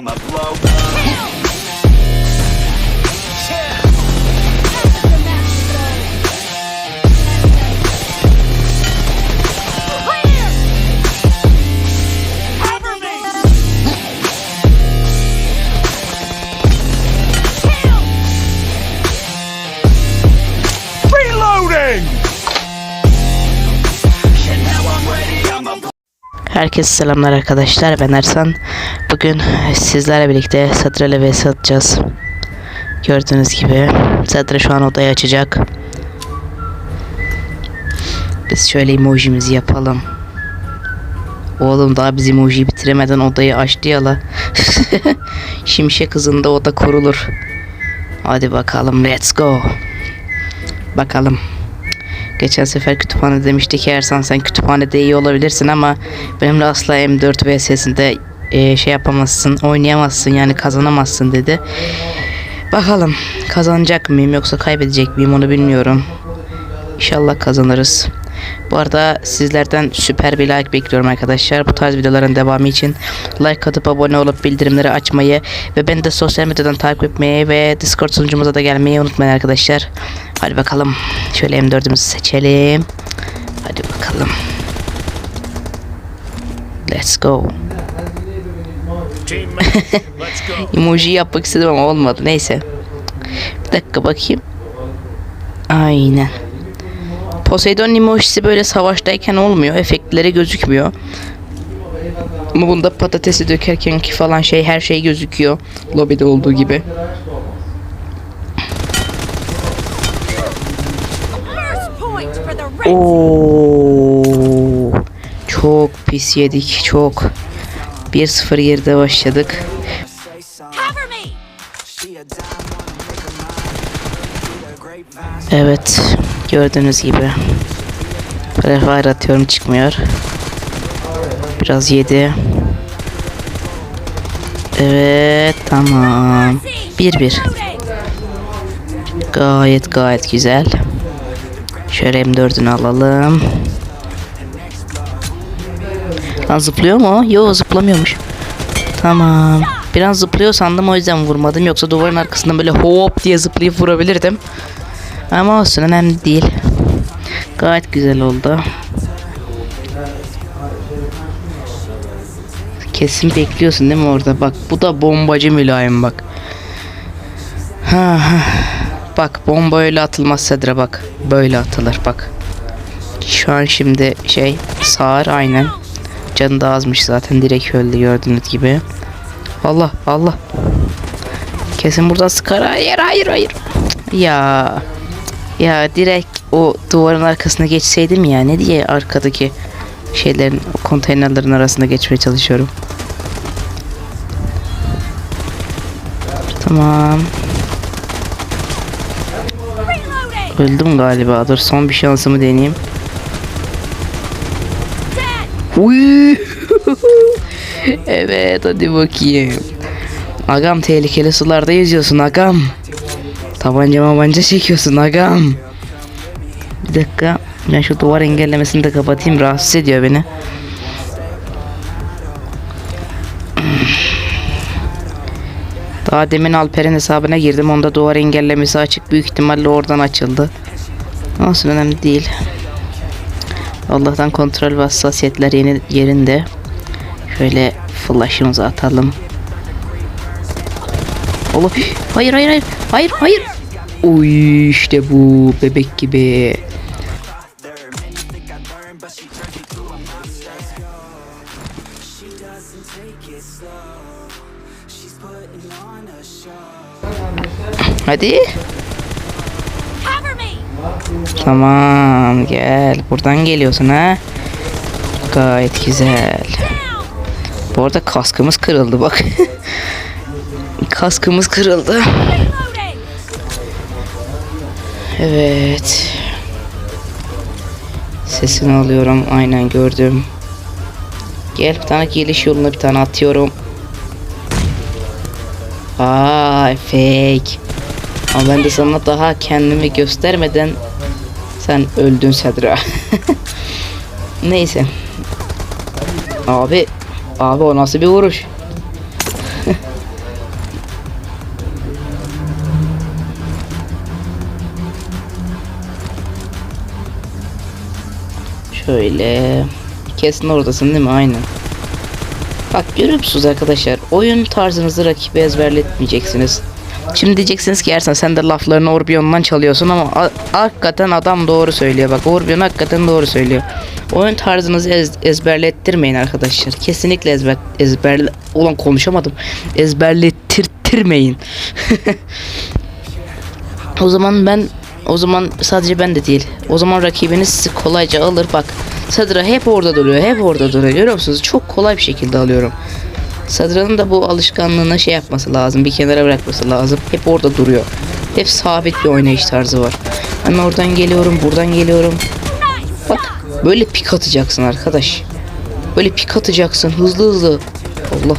I'm a blow. Herkese selamlar arkadaşlar. Ben Ersan. Bugün sizlerle birlikte Sadra ile vs Gördüğünüz gibi Sadra şu an odayı açacak. Biz şöyle emojimizi yapalım. Oğlum daha biz emojiyi bitiremeden odayı açtı ya la. Şimşek hızında oda kurulur. Hadi bakalım let's go. Bakalım Geçen sefer kütüphane demişti ki Ersan sen kütüphanede iyi olabilirsin ama benimle asla M4 VS'sinde e, şey yapamazsın, oynayamazsın yani kazanamazsın dedi. Bakalım kazanacak mıyım yoksa kaybedecek miyim onu bilmiyorum. İnşallah kazanırız. Bu arada sizlerden süper bir like bekliyorum arkadaşlar. Bu tarz videoların devamı için like atıp abone olup bildirimleri açmayı ve beni de sosyal medyadan takip etmeyi ve Discord sunucumuza da gelmeyi unutmayın arkadaşlar. Hadi bakalım. Şöyle M4'ümüzü seçelim. Hadi bakalım. Let's go. Emoji yapmak istedim ama olmadı. Neyse. Bir dakika bakayım. Aynen. Poseidon emojisi böyle savaştayken olmuyor. Efektleri gözükmüyor. Ama bunda patatesi dökerken ki falan şey her şey gözüküyor. Lobide olduğu gibi. Oo. Çok pis yedik çok. 1-0 geride başladık. Evet gördüğünüz gibi. Prefire atıyorum çıkmıyor. Biraz yedi. Evet tamam. 1-1. Loading! Gayet gayet güzel. Şöyle M4'ünü alalım. Lan zıplıyor mu? Yo zıplamıyormuş. Tamam. Biraz zıplıyor sandım o yüzden vurmadım. Yoksa duvarın arkasından böyle hop diye zıplayıp vurabilirdim. Ama olsun önemli değil. Gayet güzel oldu. Kesin bekliyorsun değil mi orada? Bak bu da bombacı mülayim bak. Ha, ha. Bak bomba öyle atılmaz Sedra bak. Böyle atılır bak. Şu an şimdi şey sağır aynen. Canı da azmış zaten direkt öldü gördüğünüz gibi. Allah Allah. Kesin buradan sıkar. Hayır hayır hayır. Ya. Ya direkt o duvarın arkasına geçseydim ya ne diye arkadaki şeylerin konteynerlerin arasında geçmeye çalışıyorum. Tamam. Öldüm galiba. Dur son bir şansımı deneyeyim. Uy. evet hadi bakayım. Agam tehlikeli sularda yüzüyorsun agam. Tabanca mabanca çekiyorsun agam. Bir dakika. Ben şu duvar engellemesini de kapatayım. Rahatsız ediyor beni. Daha demin Alper'in hesabına girdim. Onda duvar engellemesi açık. Büyük ihtimalle oradan açıldı. Olsun önemli değil. Allah'tan kontrol ve hassasiyetler yeni yerinde. Şöyle flash'ımızı atalım. Allah hayır hayır hayır hayır hayır. Uy işte bu bebek gibi. Hadi. Tamam gel. Buradan geliyorsun ha. Gayet güzel. Bu arada kaskımız kırıldı bak. kaskımız kırıldı. Evet. Sesini alıyorum. Aynen gördüm. Gel bir tane geliş yoluna bir tane atıyorum. Ay fake. Ama ben de sana daha kendimi göstermeden sen öldün Sedra. Neyse. Abi. Abi o nasıl bir vuruş? Şöyle. Kesin oradasın değil mi? Aynen. Bak görüyor musunuz arkadaşlar? Oyun tarzınızı rakibe ezberletmeyeceksiniz. Şimdi diyeceksiniz ki Ersan sen de laflarını Orbion'dan çalıyorsun ama hakikaten adam doğru söylüyor. Bak Orbion hakikaten doğru söylüyor. Oyun tarzınızı ez- ezberlettirmeyin arkadaşlar. Kesinlikle ezber ezber ulan konuşamadım. Ezberlettirtirmeyin. o zaman ben o zaman sadece ben de değil. O zaman rakibiniz sizi kolayca alır. Bak Sadra hep orada duruyor. Hep orada duruyor. Görüyor musunuz? Çok kolay bir şekilde alıyorum. Sadra'nın da bu alışkanlığına şey yapması lazım. Bir kenara bırakması lazım. Hep orada duruyor. Hep sabit bir oynayış tarzı var. Ben oradan geliyorum, buradan geliyorum. Bak böyle pik atacaksın arkadaş. Böyle pik atacaksın hızlı hızlı. Allah.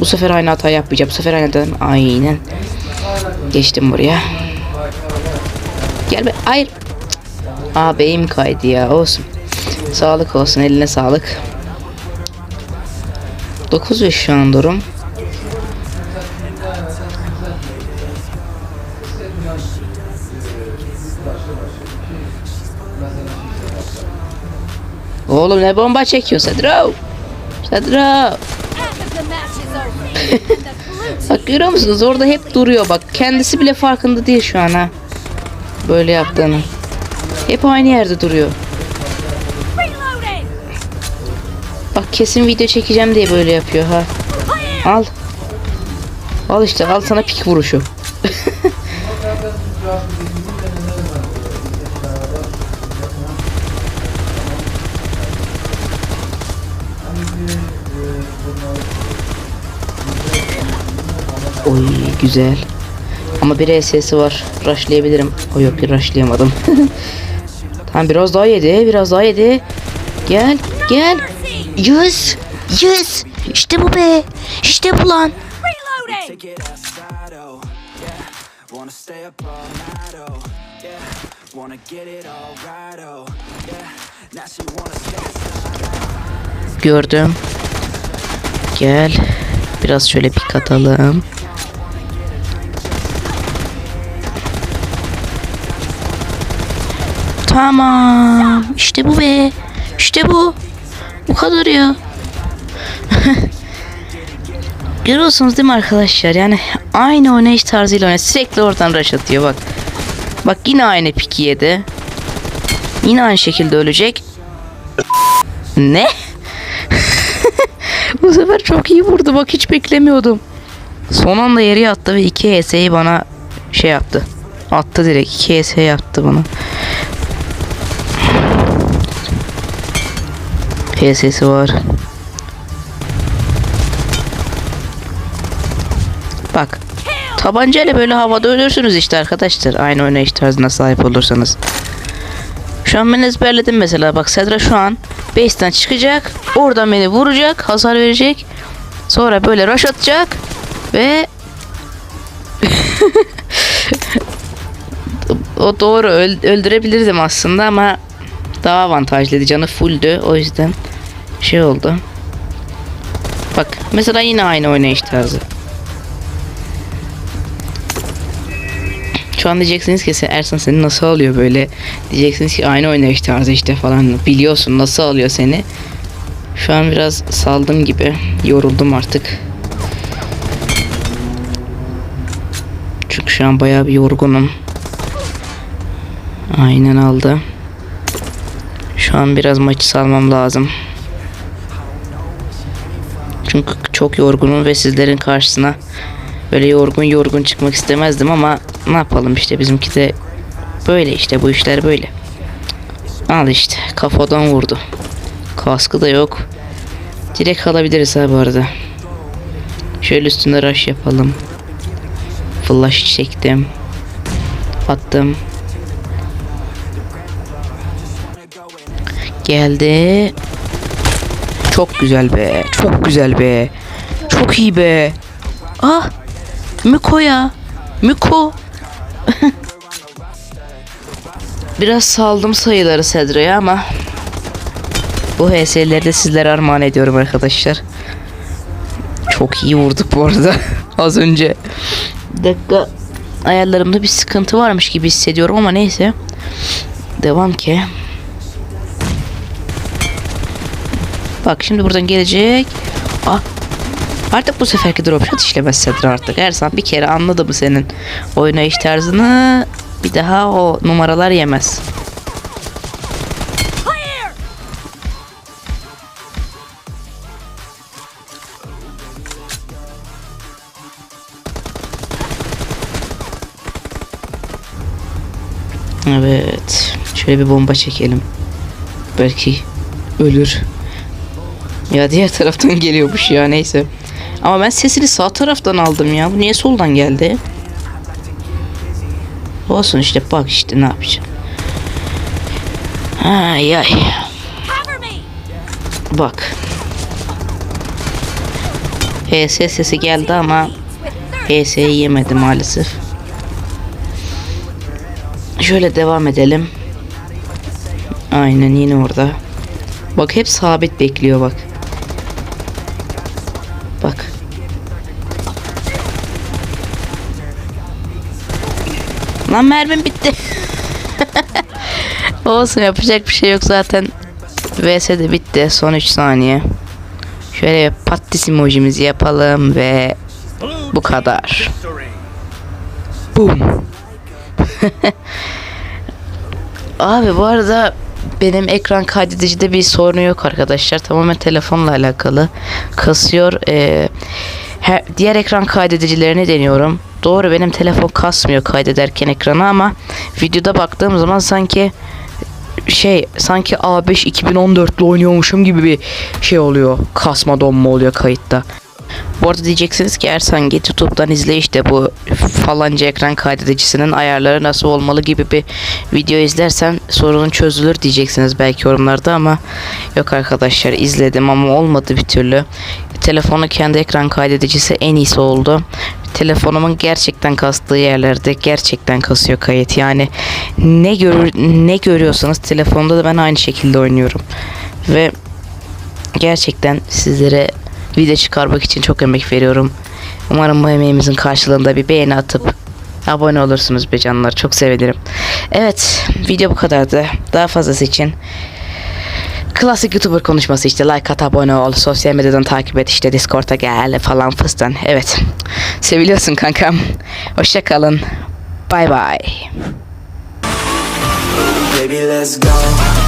Bu sefer aynı hata yapmayacağım. Bu sefer aynı hata. Aynen. Geçtim buraya. Gel be. Hayır. Aa beyim kaydı ya. Olsun. Sağlık olsun. Eline sağlık. 9 ve şu an durum. Oğlum ne bomba çekiyorsun Sedro? Sedro. Bak görüyor musunuz orada hep duruyor bak. Kendisi bile farkında değil şu an ha. Böyle yaptığını. Hep aynı yerde duruyor. Bak kesin video çekeceğim diye böyle yapıyor ha. Al. Al işte al sana pik vuruşu. Oy güzel. Ama bir ESS'i var. Rushlayabilirim. O yok ki rushlayamadım. tamam biraz daha yedi. Biraz daha yedi. Gel. Gel. Yes. Yes. İşte bu be. İşte bu lan. Gördüm. Gel. Biraz şöyle pik atalım. Tamam. İşte bu be. İşte bu. Bu kadar ya. Görüyorsunuz değil mi arkadaşlar? Yani aynı oynayış tarzıyla oynuyor. Sürekli oradan rush atıyor bak. Bak yine aynı piki yedi. Yine aynı şekilde ölecek. Ne? Bu sefer çok iyi vurdu bak hiç beklemiyordum. Son anda yere attı ve 2 HS'yi bana şey yaptı. Attı direkt 2 HS yaptı bana. HS'si var. Bak. Tabancayla böyle havada ölürsünüz işte arkadaşlar. Aynı oynayış tarzına sahip olursanız. Şu an ben ezberledim mesela. Bak Sedra şu an base'ten çıkacak. Oradan beni vuracak. Hasar verecek. Sonra böyle rush atacak. Ve o doğru öl- öldürebilirdim aslında ama daha avantajlıydı. Canı fulldü. O yüzden şey oldu. Bak mesela yine aynı oynayış tarzı. Şu an diyeceksiniz ki sen Ersan seni nasıl alıyor böyle. Diyeceksiniz ki aynı oynayış tarzı işte falan. Biliyorsun nasıl alıyor seni. Şu an biraz saldım gibi. Yoruldum artık. Çünkü şu an bayağı bir yorgunum. Aynen aldı. Şu an biraz maçı salmam lazım. Çünkü çok yorgunum ve sizlerin karşısına böyle yorgun yorgun çıkmak istemezdim ama ne yapalım işte bizimki de böyle işte bu işler böyle. Al işte kafadan vurdu. Kaskı da yok. Direkt alabiliriz ha bu arada. Şöyle üstünde rush yapalım. Flash çektim. Attım. Geldi. Çok güzel be. Çok güzel be. Çok iyi be. Ah. Miko ya. Miko. Biraz saldım sayıları Sedra'ya ama bu HS'leri sizlere armağan ediyorum arkadaşlar. Çok iyi vurduk bu arada az önce. Dakika ayarlarımda bir sıkıntı varmış gibi hissediyorum ama neyse. Devam ki. Bak şimdi buradan gelecek. Ah. Artık bu seferki drop shot işlemezsedir artık. Ersan bir kere anladı mı senin oynayış tarzını bir daha o numaralar yemez. Evet. Şöyle bir bomba çekelim. Belki ölür. Ya diğer taraftan geliyormuş ya neyse. Ama ben sesini sağ taraftan aldım ya. Bu niye soldan geldi? Olsun işte bak işte ne yapacağım. Ay ay. Bak. HS sesi geldi ama HS'yi yemedi maalesef. Şöyle devam edelim. Aynen yine orada. Bak hep sabit bekliyor. Bak. Lan mermim bitti. Olsun yapacak bir şey yok zaten. VS de bitti. Son 3 saniye. Şöyle bir patis emojimizi yapalım ve bu kadar. Boom. Abi bu arada benim ekran kaydedicide bir sorunu yok arkadaşlar. Tamamen telefonla alakalı. Kasıyor. Ee, her, diğer ekran kaydedicilerini deniyorum. Doğru benim telefon kasmıyor kaydederken ekranı ama videoda baktığım zaman sanki şey sanki A5 2014'lü oynuyormuşum gibi bir şey oluyor. Kasma donma oluyor kayıtta. Bu arada diyeceksiniz ki Ersan git YouTube'dan izle işte bu falanca ekran kaydedicisinin ayarları nasıl olmalı gibi bir video izlersen sorunun çözülür diyeceksiniz belki yorumlarda ama yok arkadaşlar izledim ama olmadı bir türlü. Telefonu kendi ekran kaydedicisi en iyisi oldu. Telefonumun gerçekten kastığı yerlerde gerçekten kasıyor kayıt. Yani ne gör ne görüyorsanız telefonda da ben aynı şekilde oynuyorum. Ve gerçekten sizlere video çıkarmak için çok emek veriyorum. Umarım bu emeğimizin karşılığında bir beğeni atıp abone olursunuz be canlar. Çok sevinirim. Evet video bu kadardı. Daha fazlası için Klasik YouTuber konuşması işte. Like at abone ol sosyal medyadan takip et işte Discord'a gel falan fıstan evet. Seviliyorsun kankam. Hoşça kalın. Bye bye. Baby, let's go